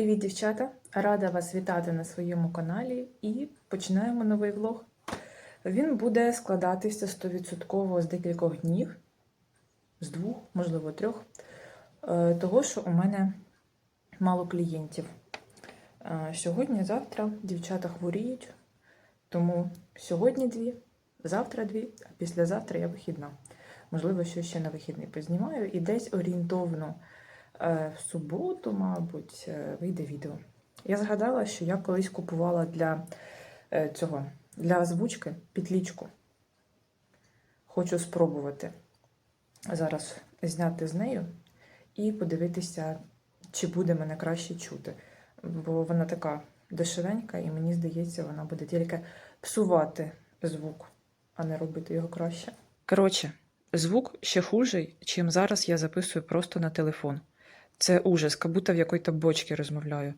Привіт, дівчата! Рада вас вітати на своєму каналі і починаємо новий влог. Він буде складатися 100% з декількох днів, з двох, можливо, трьох, е, того, що у мене мало клієнтів. Е, Сьогодні, завтра дівчата хворіють, тому сьогодні дві, завтра дві, а післязавтра я вихідна. Можливо, що ще на вихідний познімаю і десь орієнтовно в суботу, мабуть, е, вийде відео. Я згадала, що я колись купувала для е, цього для озвучки петлічку. Хочу спробувати зараз зняти з нею і подивитися, чи буде мене краще чути. Бо вона така дешевенька, і мені здається, вона буде тільки псувати звук, а не робити його краще. Коротше, звук ще хужий, чим зараз я записую просто на телефон. Це ужас, як будто в якій-то бочці розмовляю.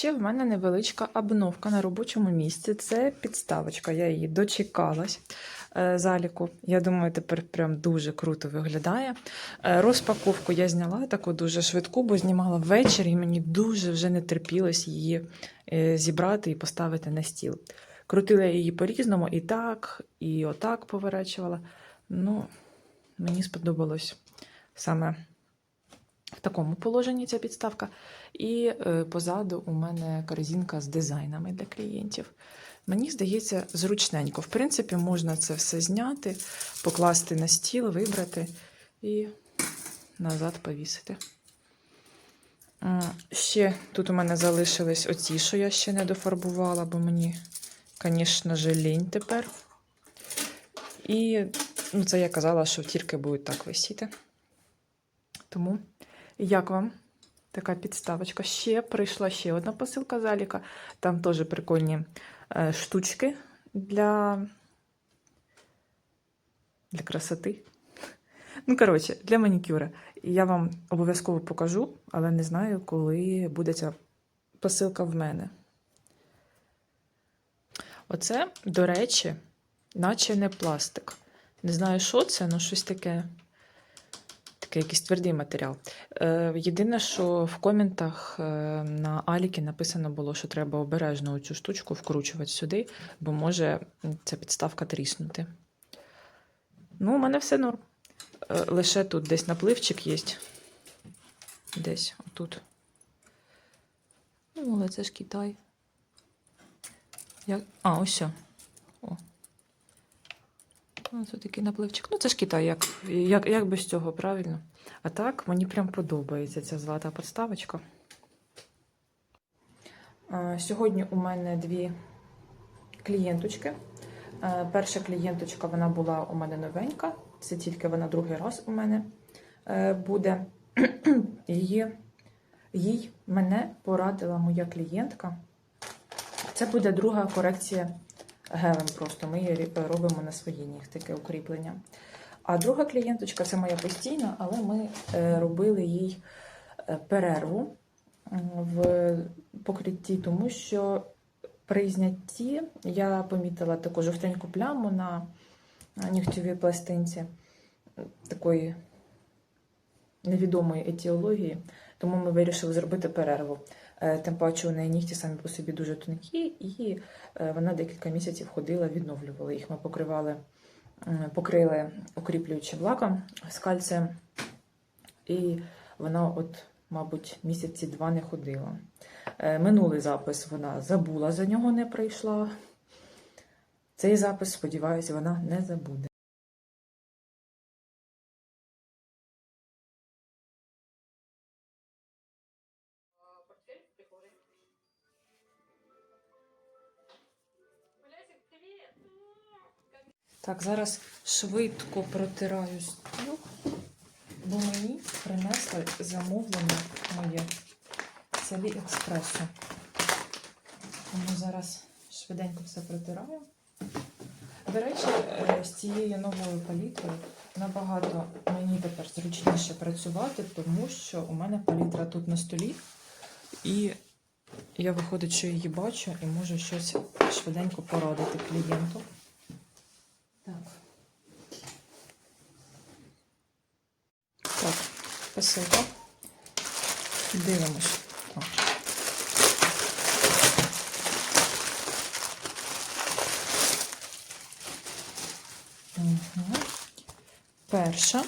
Ще в мене невеличка обновка на робочому місці. Це підставочка. Я її дочекалась е, заліку. Я думаю, тепер прям дуже круто виглядає. Е, Розпаковку я зняла таку дуже швидку, бо знімала ввечері, і мені дуже вже не терпілось її е, зібрати і поставити на стіл. Крутила я її по-різному, і так, і отак поворачувала. Ну, мені сподобалось саме в такому положенні ця підставка. І е, позаду у мене корзинка з дизайнами для клієнтів. Мені здається, зручненько. В принципі, можна це все зняти, покласти на стіл, вибрати і назад повісити. Ще тут у мене залишились оці, що я ще не дофарбувала, бо мені, звісно, жалінь тепер. І ну, це я казала, що тільки будуть так висіти. Тому, як вам така підставочка? Ще прийшла ще одна посилка заліка. Там теж прикольні е, штучки для, для красоти. Ну, коротше, для манікюра. Я вам обов'язково покажу, але не знаю, коли буде ця посилка в мене. Оце, до речі, наче не пластик. Не знаю, що це, але щось таке. Такий якийсь твердий матеріал. Е, єдине, що в коментах е, на Аліки написано було, що треба обережно цю штучку вкручувати сюди, бо може ця підставка тріснути. Ну, у мене все норм. Е, лише тут десь напливчик є. Десь отут. Ну, але це ж Китай. Як... А, ось. О. Ну, це такий напливчик. Ну, це ж Китай, як, як, як без цього, правильно? А так, мені прям подобається ця злата подставочка. Сьогодні у мене дві клієнточки. Перша клієнточка вона була у мене новенька. Це тільки вона другий раз у мене е, буде. Її, їй мене порадила моя клієнтка. Це буде друга корекція гелем просто. Ми її робимо на свої нігтики укріплення. А друга клієнточка це моя постійна, але ми е, робили їй е, перерву в покритті, тому що при знятті я помітила таку жовтеньку пляму на нігтєвій пластинці такої невідомої етіології, тому ми вирішили зробити перерву. Е, Тим паче у неї нігті самі по собі дуже тонкі, і е, вона декілька місяців ходила, відновлювала їх. Ми покривали, покрили укріплюючим лаком з кальцієм, і вона, от, мабуть, місяці два не ходила. Е, Минулий запис вона забула, за нього не прийшла. Цей запис, сподіваюся, вона не забуде. Так, зараз швидко протираю стіл, бо мені принесли замовлення моє з Аліекспресу. Тому зараз швиденько все протираю. До речі, е, з цією новою палітрою набагато мені тепер зручніше працювати, тому що у мене палітра тут на столі, і я виходить, що її бачу і можу щось швиденько порадити клієнту. Так. Так, посилка. Дивимось. Угу. Перша.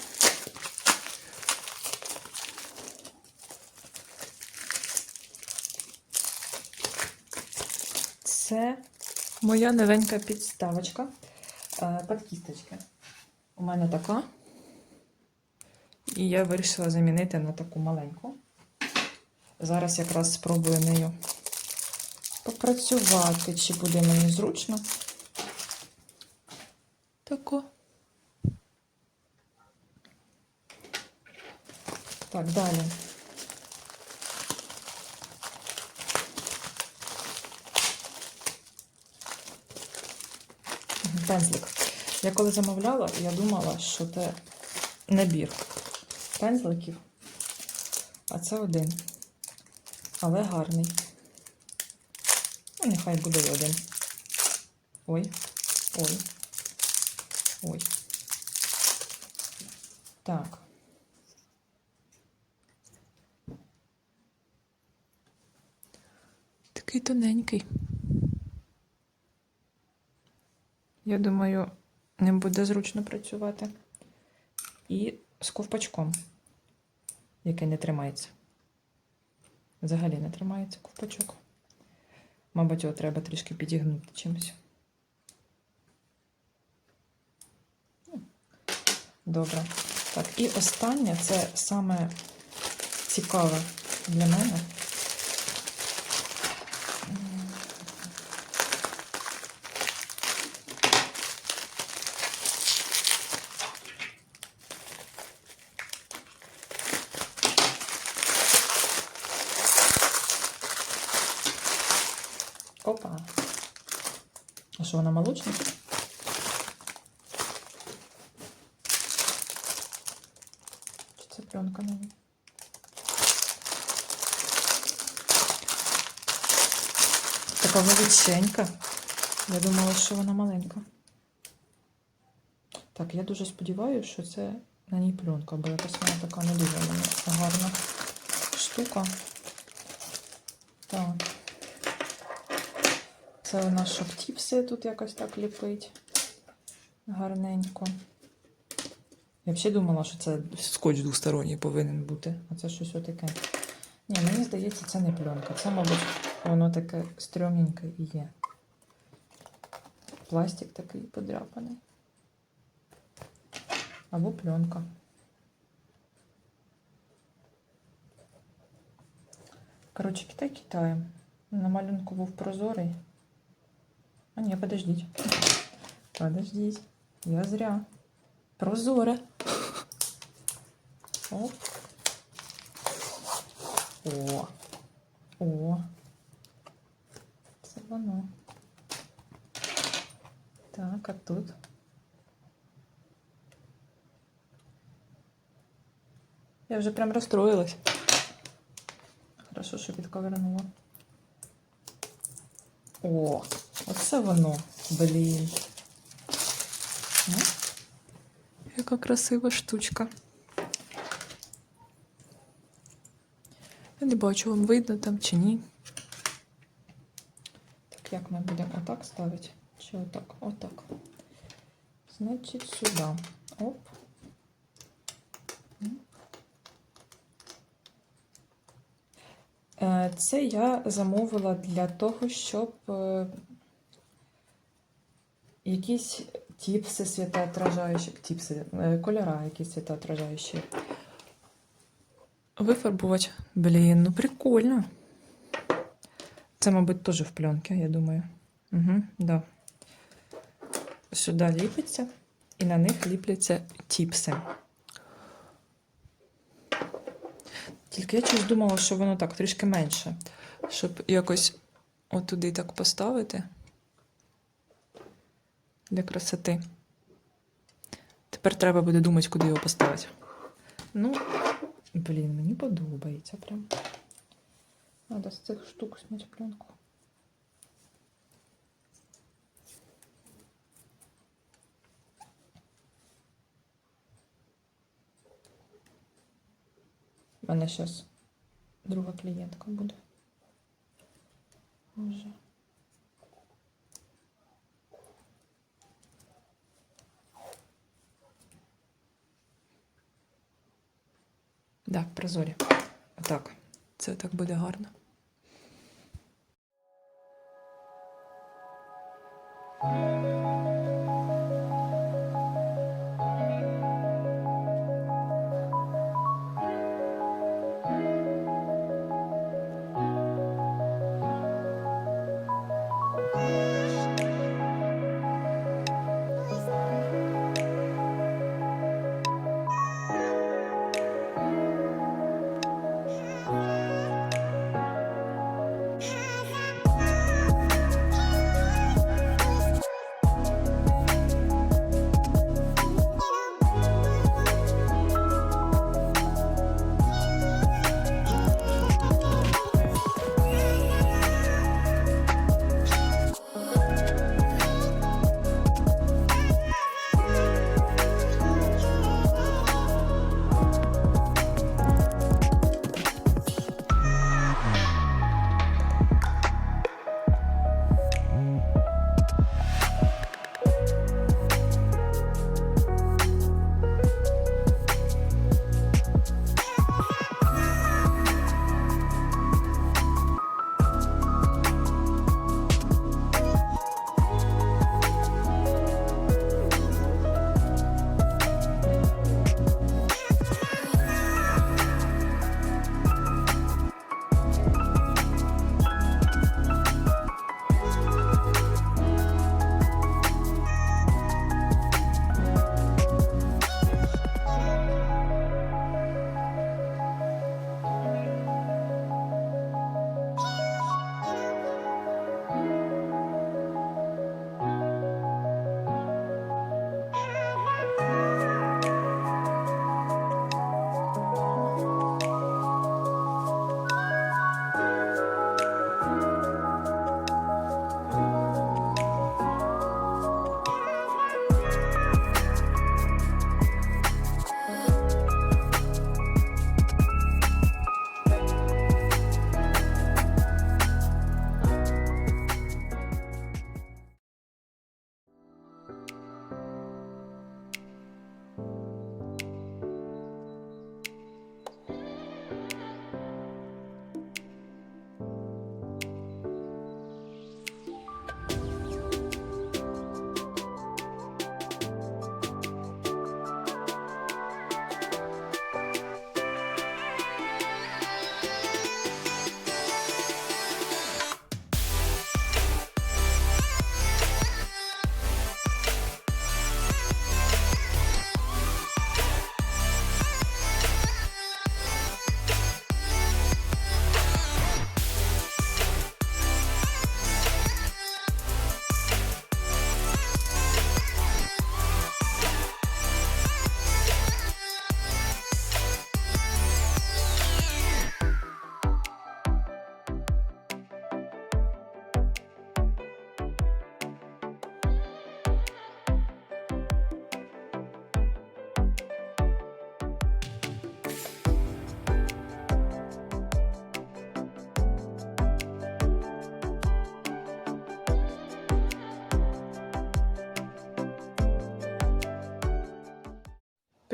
Це моя новенька підставочка е, під кісточки. У мене така. І я вирішила замінити на таку маленьку. Зараз якраз спробую нею попрацювати, чи буде мені зручно. Тако. Так, далі. Пензлик. Я коли замовляла, я думала, що це набір пензликів, а це один. Але гарний. Ну, нехай буде один. Ой, ой, ой. Так. Такий тоненький. Я думаю, ним буде зручно працювати. І з ковпачком, який не тримається. Взагалі не тримається ковпачок. Мабуть, його треба трішки підігнути чимось. Ну, Добре. Так, і останнє це саме цікаве для мене. Опа. А що вона молочна? Чи це пленка на ній? Така величенька. Я думала, що вона маленька. Так, я дуже сподіваюся, що це на ній пленка, бо якась вона така не дуже гарна штука. Так. Це у нас щоб тіпси тут якось так ліпить. Гарненько. Я взагалі думала, що це скотч двосторонній повинен бути. А це щось отаке. Ні, мені здається, це не пленка. Це, мабуть, воно таке стрьомненьке і є. Пластик такий подряпаний. Або пленка. Коротше, Китай Китаєм. На малюнку був прозорий. А ні, подождіть. Подождіть. Я зря. Прозоре. Оп. О. О. Це воно. Так, а тут. Я вже прям розстроїлась. Хорошо, що підковернула. О, Оце воно, блін. Ну, Яка красива штучка. Я не бачу, вам видно там чи ні. Так, як ми будемо отак ставити? Чи отак? Отак. Значить, сюди. Оп. Е, Це я замовила для того, щоб е, якісь тіпси світоотражаючі, тіпси, е, кольора якісь світоотражаючі. Вифарбувати. Блін, ну прикольно. Це, мабуть, теж в пленці, я думаю. Угу, да. сюди ліпиться, і на них ліпляться тіпси. Тільки я щось думала, що воно так трішки менше, щоб якось отуди так поставити для красоти. Тепер треба буде думати, куди його поставити. Ну, блін, мені подобається прям. Надо з цих штук зняти пленку. У мене зараз друга клієнтка буде. Може. Да, прозорі. Отак. Це так буде гарно.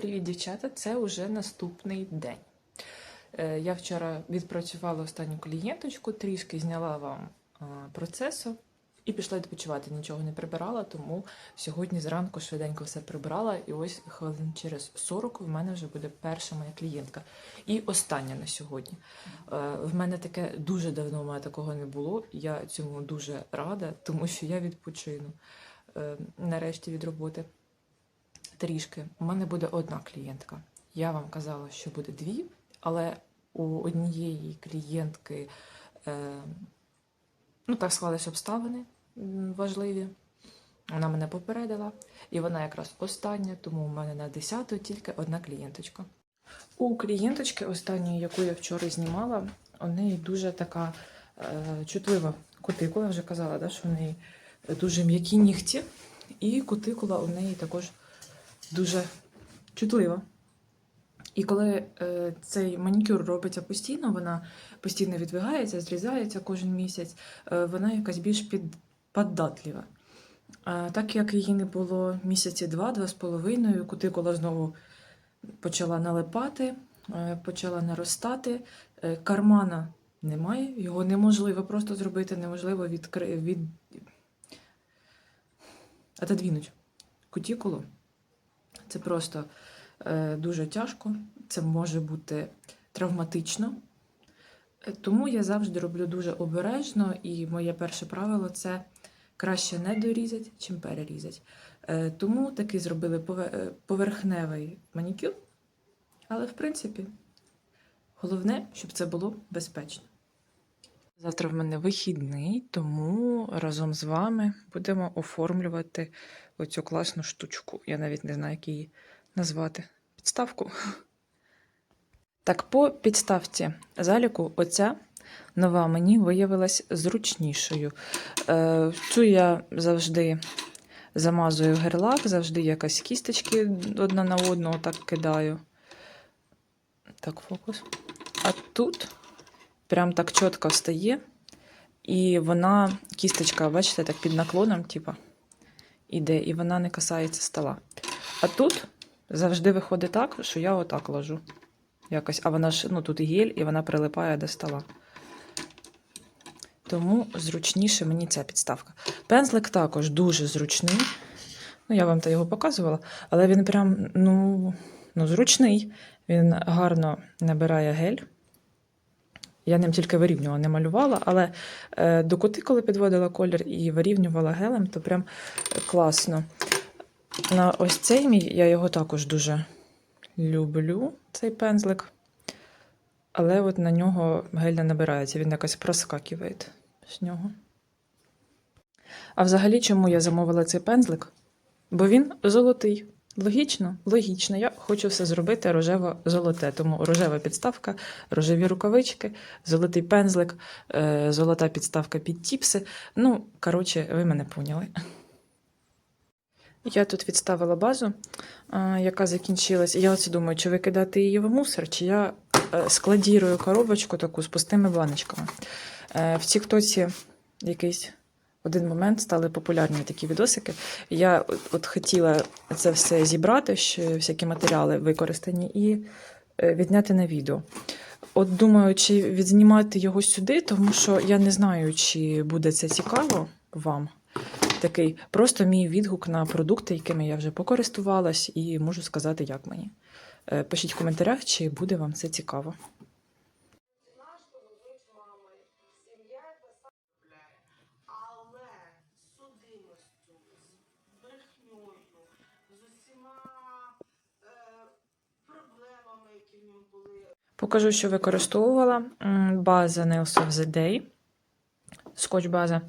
Привіт, дівчата! Це вже наступний день. Е, Я вчора відпрацювала останню клієнточку, трішки зняла вам процесу і пішла відпочивати. Нічого не прибирала, тому сьогодні зранку швиденько все прибрала. І ось хвилин через 40 в мене вже буде перша моя клієнтка. І остання на сьогодні. Е, В мене таке дуже давно мене такого не було. Я цьому дуже рада, тому що я відпочину. е, нарешті від роботи. Трішки. У мене буде одна клієнтка. Я вам казала, що буде дві, але у однієї клієнтки, е, ну так склалися обставини важливі. Вона мене попередила, і вона якраз остання, тому у мене на 10 тільки одна клієнточка. У клієнточки, останньої, яку я вчора знімала, у неї дуже така е, чутлива кутикула, вже казала, да, що в неї дуже м'які нігті, і кутикула у неї також дуже чутлива. І коли е, цей манікюр робиться постійно, вона постійно відвигається, зрізається кожен місяць, е, вона якась більш під, поддатлива. А так як її не було місяці два, два з половиною, кутикула знову почала налипати, е, почала наростати. Е, Кармана немає, його неможливо просто зробити, неможливо відкри... від... отодвинуть кутікулу. Це просто е, дуже тяжко, це може бути травматично. Е, Тому я завжди роблю дуже обережно, і моє перше правило це краще не дорізати, чим перерізати. Е, Тому таки зробили е, поверхневий манікюр, але в принципі головне, щоб це було безпечно. Завтра в мене вихідний, тому разом з вами будемо оформлювати оцю класну штучку. Я навіть не знаю, як її назвати. Підставку. Так, по підставці заліку оця нова мені виявилась зручнішою. Е, цю я завжди замазую герлак, завжди якась кісточки одна на одну так кидаю. Так, фокус. А тут прям так чітко встає, і вона, кісточка, бачите, так під наклоном, типа, іде, і вона не касається стола. А тут завжди виходить так, що я отак ложу. Якось, а вона ж, ну тут гель, і вона прилипає до стола. Тому зручніше мені ця підставка. Пензлик також дуже зручний. Ну, я вам та його показувала, але він прям ну, ну, зручний. Він гарно набирає гель. Я ним тільки вирівнювала, не малювала, але е, до кутикули підводила колір і вирівнювала гелем, то прям класно. На ось цей мій я його також дуже люблю, цей пензлик. Але от на нього гель не набирається, він якось проскакиває з нього. А взагалі, чому я замовила цей пензлик? Бо він золотий. Логічно, логічно. Я хочу все зробити рожево-золоте. Тому рожева підставка, рожеві рукавички, золотий пензлик, е, золота підставка під тіпси. Ну, коротше, ви мене поняли. Я тут відставила базу, е, яка закінчилась. Я оце думаю, чи викидати її в мусор, чи я е, складірую коробочку таку з пустими баночками. В Тіктоці якийсь один момент стали популярні такі відосики. Я от, от хотіла це все зібрати, ще всякі матеріали використані, і е, відняти на відео. От думаю, чи відзнімати його сюди, тому що я не знаю, чи буде це цікаво вам. Такий просто мій відгук на продукти, якими я вже покористувалась, і можу сказати, як мені. Е, Пишіть в коментарях, чи буде вам це цікаво. Покажу, що використовувала. База Nails of the Day. Скотч база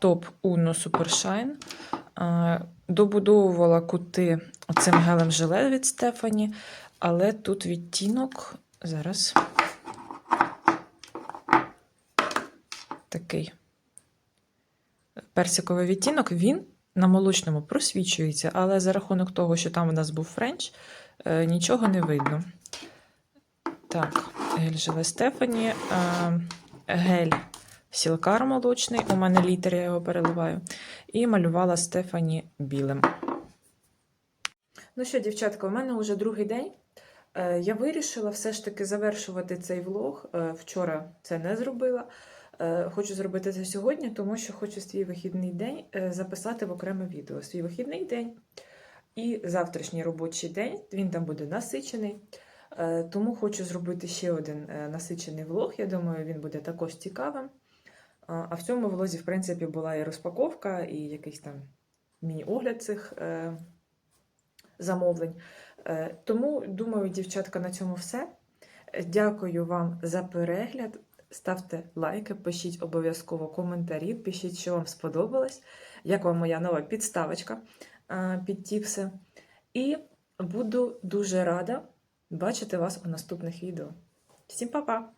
Top Uno Super Shine. Е, Добудовувала кути цим гелем жиле від Стефані, але тут відтінок зараз такий персиковий відтінок, він на молочному просвічується, але за рахунок того, що там у нас був френч, е, нічого не видно. Так, гель жиле Стефані, гель сілкар молочний, у мене літр, я його переливаю. І малювала Стефані білим. Ну що, дівчатка, у мене вже другий день. Е, Я вирішила все ж таки завершувати цей влог. Е, Вчора це не зробила. Е, Хочу зробити це сьогодні, тому що хочу свій вихідний день записати в окреме відео. Свій вихідний день і завтрашній робочий день. Він там буде насичений. Е, Тому хочу зробити ще один е, насичений влог. Я думаю, він буде також цікавим. А в цьому влозі, в принципі, була і розпаковка, і якийсь там міні-огляд цих е, замовлень. Тому, думаю, дівчатка, на цьому все. Дякую вам за перегляд. Ставте лайки, пишіть обов'язково коментарі, пишіть, що вам сподобалось, як вам моя нова підставочка під тіпси. І буду дуже рада бачити вас у наступних відео. Всім па-па!